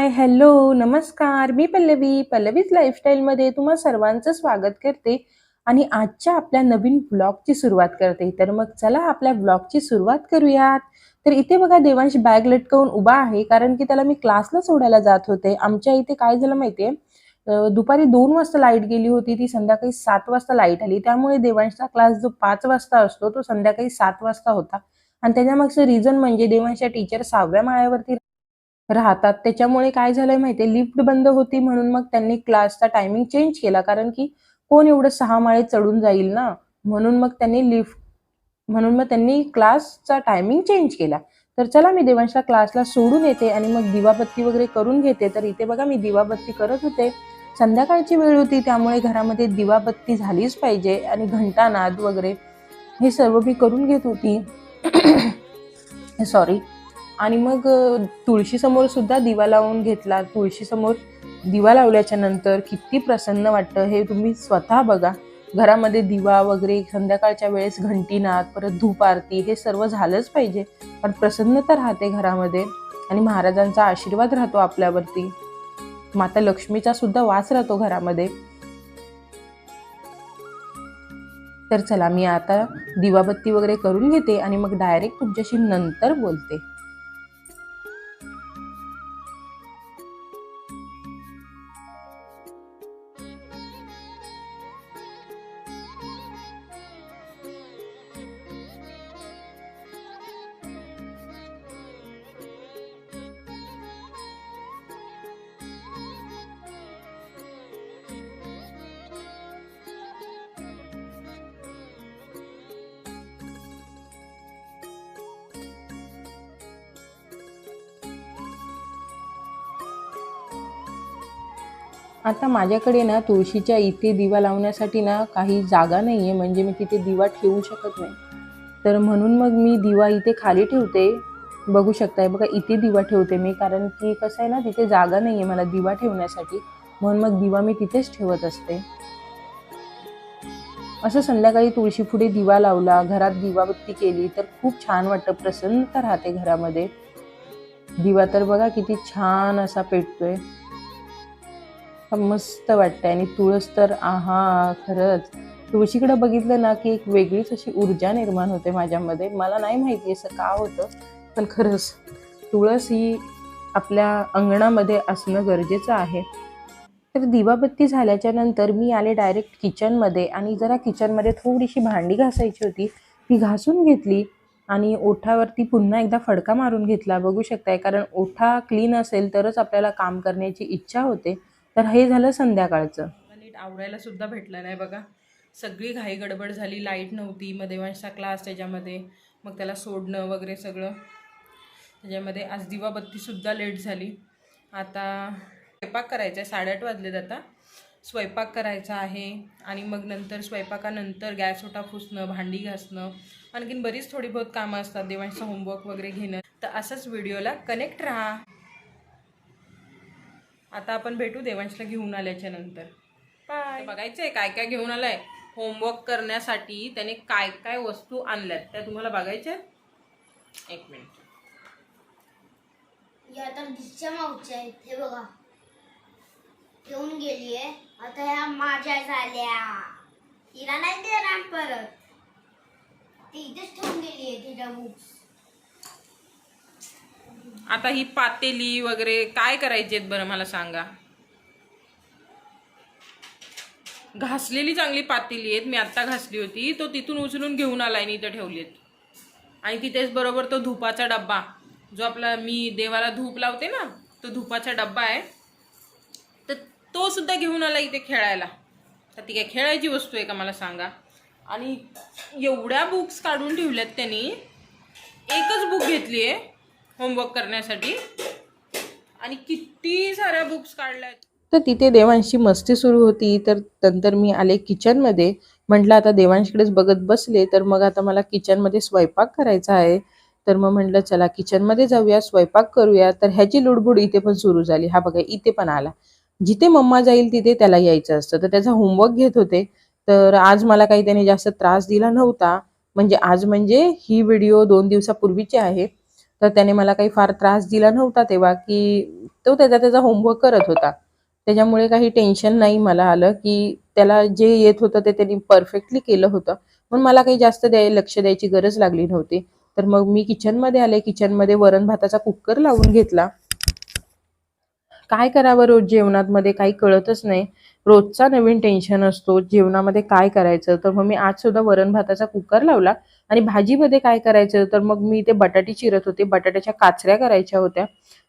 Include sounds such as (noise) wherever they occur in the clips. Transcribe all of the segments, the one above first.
हाय, hello, नमस्कार. मी पल्लवी. पल्लवीज लाईफस्टाईलमध्ये तुम्हा सर्वांचं स्वागत करते आणि आजच्या आपल्या नवीन ब्लॉगची सुरुवात करते. तर मग चला आपल्या ब्लॉगची सुरुवात करूयात. तर इथे बघा देवांश बॅग लटकवून उभा आहे कारण की त्याला मी क्लासला सोडायला जात होते. आमच्या इथे काय झालं माहितीये दुपारी दोन वाजता लाइट गेली होती. ती संध्याकाळी सात वाजता लाइट आली. त्यामुळे देवांशचा क्लास जो पाच वाजता असतो तो संध्याकाळी सात वाजता होता आणि त्याच्यामागचं रिझन म्हणजे देवांशच्या टीचर सहाव्या माळ्यावरती राहतात. त्याच्यामुळे काय झालंय माहितीये, लिफ्ट बंद होती म्हणून मग त्यांनी क्लासचा टायमिंग चेंज केला. कारण की कोण एवढं सहा माळे चढून जाईल ना, म्हणून मग त्यांनी लिफ्ट म्हणून मग त्यांनी क्लासचा टायमिंग चेंज केला. तर चला मी देवांशला क्लासला सोडून येते आणि मग दिवाबत्ती वगैरे करून घेते. तर इथे बघा मी दिवाबत्ती करत होते. संध्याकाळची वेळ होती त्यामुळे घरामध्ये दिवाबत्ती झालीच पाहिजे आणि घंटानाद वगैरे हे सर्व मी करून घेत होती. (coughs) सॉरी. आणि मग तुळशीसमोर सुद्धा दिवा लावून घेतला. तुळशीसमोर दिवा लावल्याच्या नंतर किती प्रसन्न वाटतं हे तुम्ही स्वतः बघा. घरामध्ये दिवा वगैरे संध्याकाळच्या वेळेस घंटीनाद, परत धूप आरती हे सर्व झालंच पाहिजे. पण प्रसन्नता राहते घरामध्ये आणि महाराजांचा आशीर्वाद राहतो आपल्यावरती. माता लक्ष्मीचा सुद्धा वास राहतो घरामध्ये. तर चला मी आता दिवाबत्ती वगैरे करून घेते आणि मग डायरेक्ट तुमच्याशी नंतर बोलते. आता माझ्याकडे ना तुळशीच्या इथे दिवा लावण्यासाठी ना काही जागा नाही आहे म्हणजे मी तिथे दिवा ठेवू शकत नाही. तर म्हणून मग मी दिवा इथे खाली ठेवते. बघू शकताय बघा इथे दिवा ठेवते मी कारण की कसं आहे ना तिथे जागा नाही आहे मला दिवा ठेवण्यासाठी. म्हणून मग दिवा मी तिथेच ठेवत असते. असं संध्याकाळी तुळशी पुढे दिवा लावला, घरात दिवाबत्ती केली तर खूप छान वाटतं, प्रसन्नता राहते घरामध्ये. दिवा तर बघा किती छान असा पेटतोय. मस्त वाटतंय आणि तुळस तर आहा! खरंच तुळशीकडे बघितलं ना की एक वेगळीच अशी ऊर्जा निर्माण होते माझ्यामध्ये. मला नाही माहिती असं का होतं, पण खरंच तुळस ही आपल्या अंगणामध्ये असणं गरजेचं आहे. तर दिवाबत्ती झाल्याच्यानंतर मी आले डायरेक्ट किचनमध्ये आणि जरा किचनमध्ये थोडीशी भांडी घासायची होती. ती घासून घेतली आणि ओठावरती पुन्हा एकदा फडका मारून घेतला. बघू शकताय कारण ओठा क्लीन असेल तरच आपल्याला काम करण्याची इच्छा होते. तर हे झालं संध्याकाळचं. नीट आवरायला सुद्धा भेटलं नाही बघा. सगळी घाई गडबड झाली. लाइट नव्हती. मग देवांशचा क्लास त्याच्यामध्ये. मग त्याला सोडणं वगैरे सगळं. त्याच्यामध्ये आज दिवाबत्तीसुद्धा लेट झाली. आता स्वयंपाक करायचा आहे. 8:30 वाजलेत आता. स्वयंपाक करायचा आहे आणि मग नंतर स्वयंपाकानंतर गॅस ओटा पुसणं, भांडी घासणं, आणखीन बरीच थोडी बहुत कामं असतात. देवांचं होमवर्क वगैरे घेणं. तर असंच व्हिडिओला कनेक्ट राहा. आता आपण भेटू देवांशला घेऊन आल्याच्यानंतर. बघायचंय काय काय घेऊन आलाय. होमवर्क करण्यासाठी त्याने काय काय वस्तू आणल्यात त्या तुम्हाला बघायच्या? एक मिनिट. या तर दिसच्या मावच्या आहेत हे बघा ठेवून गेलीये आता ह्या माझ्या झाल्या तिला नाही देणार परत ती इथेच ठेवून गेलीये तिच्या बुक्स आता ही पातेली वगैरे काय करायची आहेत बरं मला सांगा. घासलेली चांगली पातेली आहेत. मी आत्ता घासली होती. तो तिथून उचलून घेऊन आला आणि इथं ठेवली आहेत. आणि तिथेच बरोबर तो धुपाचा डब्बा जो आपला मी देवाला धूप लावते ना तो धुपाचा डब्बा आहे. तर तो सुद्धा घेऊन आला इथे खेळायला. तर ती काय खेळायची वस्तू आहे का मला सांगा. आणि एवढ्या बुक्स काढून ठेवल्यात त्यांनी. एकच बुक घेतली आहे होमवर्क करण्यासाठी आणि किती साऱ्या बुक्स काढल्यात. तर तिथे देवांशी मस्ती सुरू होती. तर नंतर मी आले किचनमध्ये. म्हटलं आता देवांशीकडेच बघत बसले तर मग आता मला किचनमध्ये स्वयंपाक करायचा आहे. तर मग म्हटलं चला किचनमध्ये जाऊया, स्वयंपाक करूया. तर ह्याची लुडबुड इथे पण सुरू झाली. हा बघा इथे पण आला. जिथे मम्मा जाईल तिथे त्याला यायचं असतं. तर त्याचा होमवर्क घेत होते. तर आज मला काही त्याने जास्त त्रास दिला नव्हता. म्हणजे आज म्हणजे ही व्हिडिओ दोन दिवसापूर्वीची आहे. तर त्याने मला काही फार त्रास दिला नव्हता तेव्हा की तो त्याचा त्याचा होमवर्क करत होता. त्याच्यामुळे काही टेन्शन नाही मला आलं की त्याला जे येत होतं ते त्यांनी परफेक्टली केलं होतं. पण मला काही जास्त द्याय लक्ष द्यायची गरज लागली नव्हती. तर मग मी किचनमध्ये आले किचनमध्ये वरण भाताचा कुकर लावून घेतला. काय करावं रोज जेवणामध्ये काही कळतच नाही. रोजचा नवीन टेन्शन असतो जेवणामध्ये काय करायचं? तर मग मी आज सुद्धा वरण भाताचा कुकर लावला. आणि भाजीमध्ये काय करायचं? तर मग मी ते बटाटे चिरत होते. बटाट्याच्या काचऱ्या करायच्या होत्या.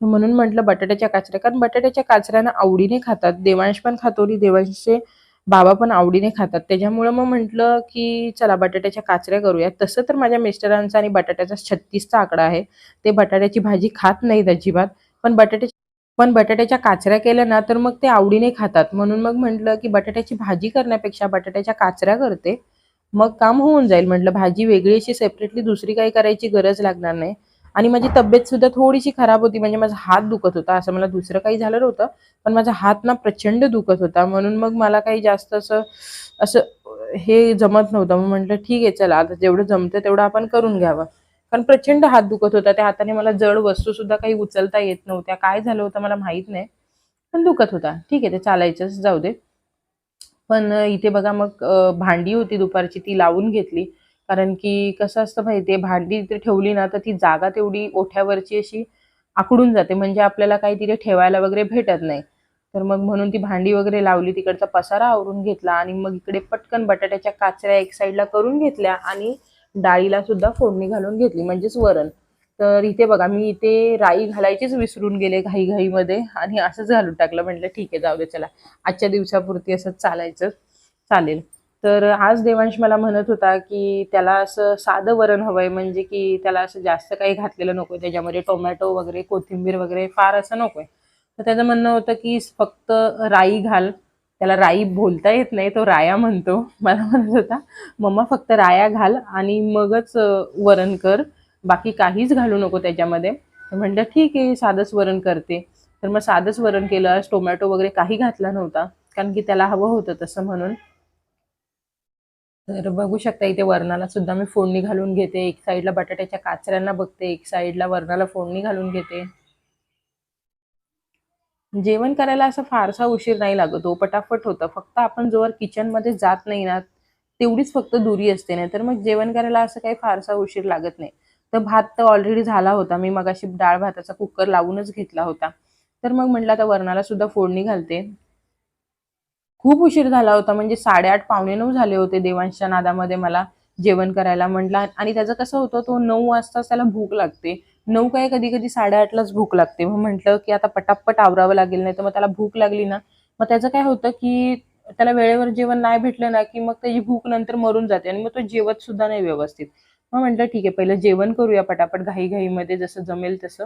म्हणून म्हटलं बटाट्याच्या काचऱ्या. कारण बटाट्याच्या काचऱ्यांना आवडीने खातात. देवांश पण खातो आणि देवांशचे बाबा पण आवडीने खातात. त्याच्यामुळं मग म्हटलं की चला बटाट्याच्या काचऱ्या करूया. तसं तर माझ्या मिस्टरांचा आणि बटाट्याचा छत्तीसचा आकडा आहे. ते बटाट्याची भाजी खात नाहीत अजिबात. पण बटाट्याची पण बटाट्याच्या काचऱ्या केल्या ना तर मग ते आवडीने खातात. म्हणून मग म्हटलं की बटाट्याची भाजी करण्यापेक्षा बटाट्याच्या काचऱ्या करते. मग काम होऊन जाईल. म्हटलं भाजी वेगळी अशी सेपरेटली दुसरी काही करायची गरज लागणार नाही. आणि माझी तब्येत सुद्धा थोडीशी खराब होती म्हणजे माझा हात दुखत होता. असं मला दुसरं काही झालं नव्हतं पण माझा हात ना प्रचंड दुखत होता. म्हणून मग मला काही जास्त असं असं हे जमत नव्हतं. मग म्हटलं ठीक आहे चला. आता जेवढं जमतं तेवढं आपण करून घ्यावं. कारण प्रचंड हात दुखत होता. त्या हाताने मला जड वस्तू सुद्धा काही उचलता येत नव्हत्या. काय झालं होतं मला माहीत नाही. पण दुखत होता. ठीक आहे ते चालायचंच. जाऊ दे. पण इथे बघा मग भांडी होती दुपारची ती लावून घेतली. कारण की कसं असतं माहितीये भांडी इथे ठेवली ना तर ती जागा तेवढी ओठ्यावरची अशी आकडून जाते. म्हणजे आपल्याला काही तिथे ठेवायला वगैरे भेटत नाही. तर मग म्हणून ती भांडी वगैरे लावली तिकडचा पसारा आवरून घेतला आणि मग इकडे पटकन बटाट्याच्या काचऱ्या एक साईडला करून घेतल्या आणि डाळीला सुद्धा फोडणी घालून घेतली. म्हणजेच वरण. तर इथे बघा मी इथे राई घालायचीच विसरून गेले घाईघाईमध्ये आणि असंच घालून टाकलं. म्हटलं ठीक आहे जाऊ दे चला. आजच्या दिवसापुरती असंच चालायचं चालेल. तर आज देवांश मला म्हणत होता की त्याला असं साधं वरण हवंय म्हणजे की त्याला असं जास्त काही घातलेलं नकोय. त्याच्यामध्ये टोमॅटो वगैरे कोथिंबीर वगैरे फार असं नकोय. तर त्याचं म्हणणं होतं की फक्त राई घाल. त्याला राई बोलता येत नाही तो राया म्हणतो. मला म्हणत होता मम्मा फक्त राया घाल आणि मगच वरण कर. बाकी काहीच घालू नको त्याच्यामध्ये. म्हणलं ठीक आहे साधंच वरण करते. तर मग साधंच वरण केलं टोमॅटो वगैरे काही घातला नव्हता कारण की त्याला हवं होतं तसं म्हणून. तर बघू शकता इथे वरणाला सुद्धा मी फोडणी घालून घेते. एक साईडला बटाट्याच्या काचऱ्यांना बघते एक साईडला वरणाला फोडणी घालून घेते. जेवण करायला असं फारसा उशीर नाही लागत हो पटापट होतं. फक्त आपण जोवर किचनमध्ये जात नाही ना तेवढीच फक्त दुरी असते. नाही तर मग जेवण करायला असं काही फारसा उशीर लागत नाही. तर भात तर ऑलरेडी झाला होता. मी मगाशी डाळ भाताचा कुकर लावूनच घेतला होता. तर मग म्हटलं आता वरणाला सुद्धा फोडणी घालते. खूप उशीर झाला होता. म्हणजे साडेआठ पावणे नऊ झाले होते देवांशच्या नादामध्ये मला जेवण करायला म्हटलं. आणि त्याचं कसं होतं तो नऊ वाजताच त्याला भूक लागते. नऊ काय कधी कधी साडेआठलाच भूक लागते. मग म्हटलं की आता पटापट आवरावं लागेल नाही तर मग त्याला भूक लागली ना मग त्याचं काय होतं की त्याला वेळेवर जेवण नाही भेटलं ना की मग त्याची भूक नंतर मरून जाते आणि मग तो जेवत सुद्धा नाही व्यवस्थित. मग म्हटलं ठीक आहे पहिलं जेवण करूया पटापट घाईघाईमध्ये जसं जमेल तसं.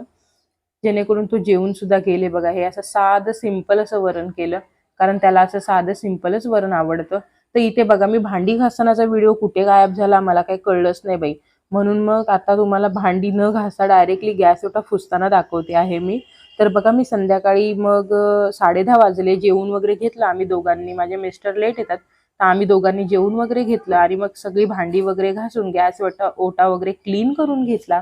जेणेकरून तो जेवून सुद्धा गेले बघा. हे असं साधं सिंपल असं वरण केलं. कारण त्याला असं साधं सिंपलच वरण आवडतं. तर इथे बघा मी भांडी घासतानाचा व्हिडिओ कुठे गायब झाला मला काही कळलंच नाही बाई. म्हणून मग आता तुम्हाला भांडी न घासता डायरेक्टली गॅस ओटा फुसताना दाखवते आहे मी. तर बघा मी संध्याकाळी मग साडे दहा वाजले. जेवून वगैरे घेतलं आम्ही दोघांनी. माझे मिस्टर लेट येतात. तर आम्ही दोघांनी जेवून वगैरे घेतलं आणि मग सगळी भांडी वगैरे घासून गॅस वटा ओटा वगैरे क्लीन करून घेतला.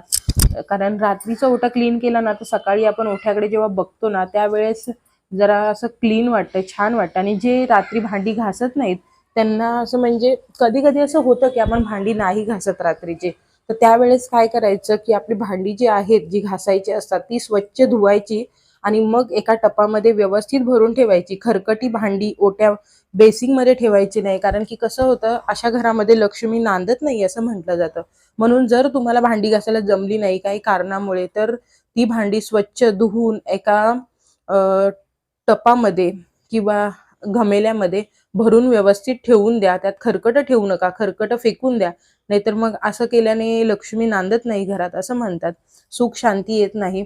कारण रात्रीचा ओटा क्लीन केला ना तर सकाळी आपण ओठ्याकडे जेव्हा बघतो ना त्यावेळेस जरा असं क्लीन वाटतं छान वाटतं आणि जे रात्री भांडी घासत नाहीत त्यांना असं म्हणजे कधी कधी असं होतं की आपण भांडी नाही घासत रात्रीचे. तर त्यावेळेस काय करायचं की आपली भांडी जी आहेत जी घासायची असतात ती स्वच्छ धुवायची. आणि मग एका टपामध्ये व्यवस्थित भरून ठेवायची. खरकटी भांडी ओट्या बेसिंगमध्ये ठेवायची नाही. कारण की कसं होतं अशा घरामध्ये लक्ष्मी नांदत नाही असं म्हटलं जातं. म्हणून जर तुम्हाला भांडी घासायला जमली नाही काही कारणामुळे तर ती भांडी स्वच्छ धुवून एका टपामध्ये किंवा घमेल्यामध्ये भरून व्यवस्थित ठेवून द्या. त्यात खरकट ठेवू नका. खरकट फेकून द्या. नाहीतर मग असं केल्याने लक्ष्मी नांदत नाही घरात असं म्हणतात. सुख शांती येत नाही.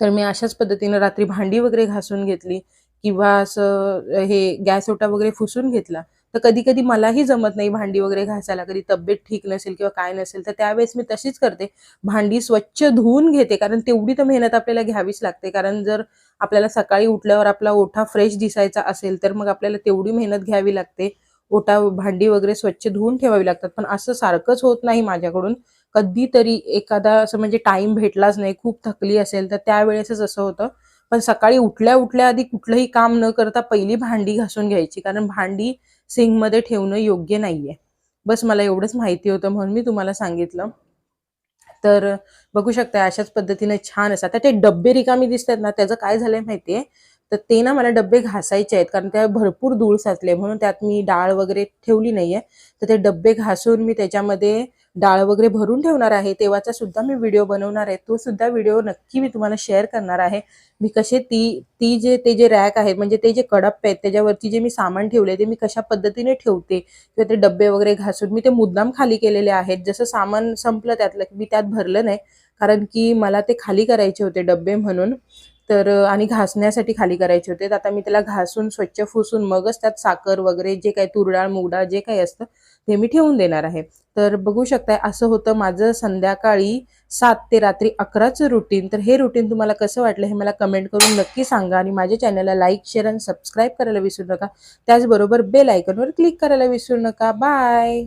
तर मी अशाच पद्धतीनं रात्री भांडी वगैरे घासून घेतली किंवा असं हे गॅस ओटा वगैरे फुसून घेतला. तर कधी कधी मलाही जमत नाही भांडी वगैरे घासायला. कधी तब्येत ठीक नसेल किंवा काय नसेल तर त्यावेळेस मी तशीच करते. भांडी स्वच्छ धुवून घेते. कारण तेवढी तर मेहनत आपल्याला घ्यावीच लागते. कारण जर आपल्याला सकाळी उठल्यावर आपला ओठा फ्रेश दिसायचा असेल तर मग आपल्याला तेवढी मेहनत घ्यावी लागते. ओटा भांडी वगैरे स्वच्छ धुवून ठेवावी लागतात. पण असं सारखंच होत नाही माझ्याकडून. कधीतरी एखादा असं म्हणजे टाइम भेटलाच नाही खूप थकली असेल तर त्यावेळेसच असं होतं. पण सकाळी उठल्या उठल्या आधी कुठलंही काम न करता पहिली भांडी घासून घ्यायची कारण भांडी सिंगमध्ये ठेवणं योग्य नाहीये. बस मला एवढंच माहिती होतं म्हणून मी तुम्हाला सांगितलं. तर बघू शकता अशाच पद्धतीने छान असतात आता ते डब्बे रिकामी दिसतात ना त्याचं काय झालंय माहितीये? तर ते ना मला डब्बे घासायचे आहेत कारण त्या भरपूर धूळ साचले म्हणून त्यात मी डाळ वगैरे ठेवली नाहीये. तर ते डब्बे घासून मी त्याच्यामध्ये डाळ वगैरे भरून ठेवणार आहे तेव्हाचा सुद्धा मी व्हिडिओ बनवणार आहे. तो सुद्धा व्हिडिओ नक्की मी तुम्हाला शेअर करणार आहे. मी कसे ती ती जे ते जे रॅक आहेत म्हणजे ते जे कडप आहेत त्याच्यावरती जे मी सामान ठेवले ते मी कशा पद्धतीने ठेवते किंवा ते डब्बे वगैरे घासून मी ते मुद्दाम खाली केलेले आहेत. जसं सामान संपलं त्यातलं मी त्यात भरलं नाही कारण की मला ते खाली करायचे होते डब्बे म्हणून. तर आणि घासण्यासाठी खाली करायचे होते. तर आता मी त्याला घासून स्वच्छ फुसून मगच त्यात साखर वगैरे जे काही तुरडाळ मुगडाळ जे काही असतं ते मी ठेवून देणार आहे. तर बघू शकताय असं होतं माझं संध्याकाळी सात ते रात्री अकराचं रुटीन तर हे रुटीन तुम्हाला कसं वाटलं हे मला कमेंट करून नक्की सांगा आणि माझ्या चॅनलला लाईक शेअर आणि सबस्क्राईब करायला विसरू नका. त्याचबरोबर बेल आयकॉनवर क्लिक करायला विसरू नका. बाय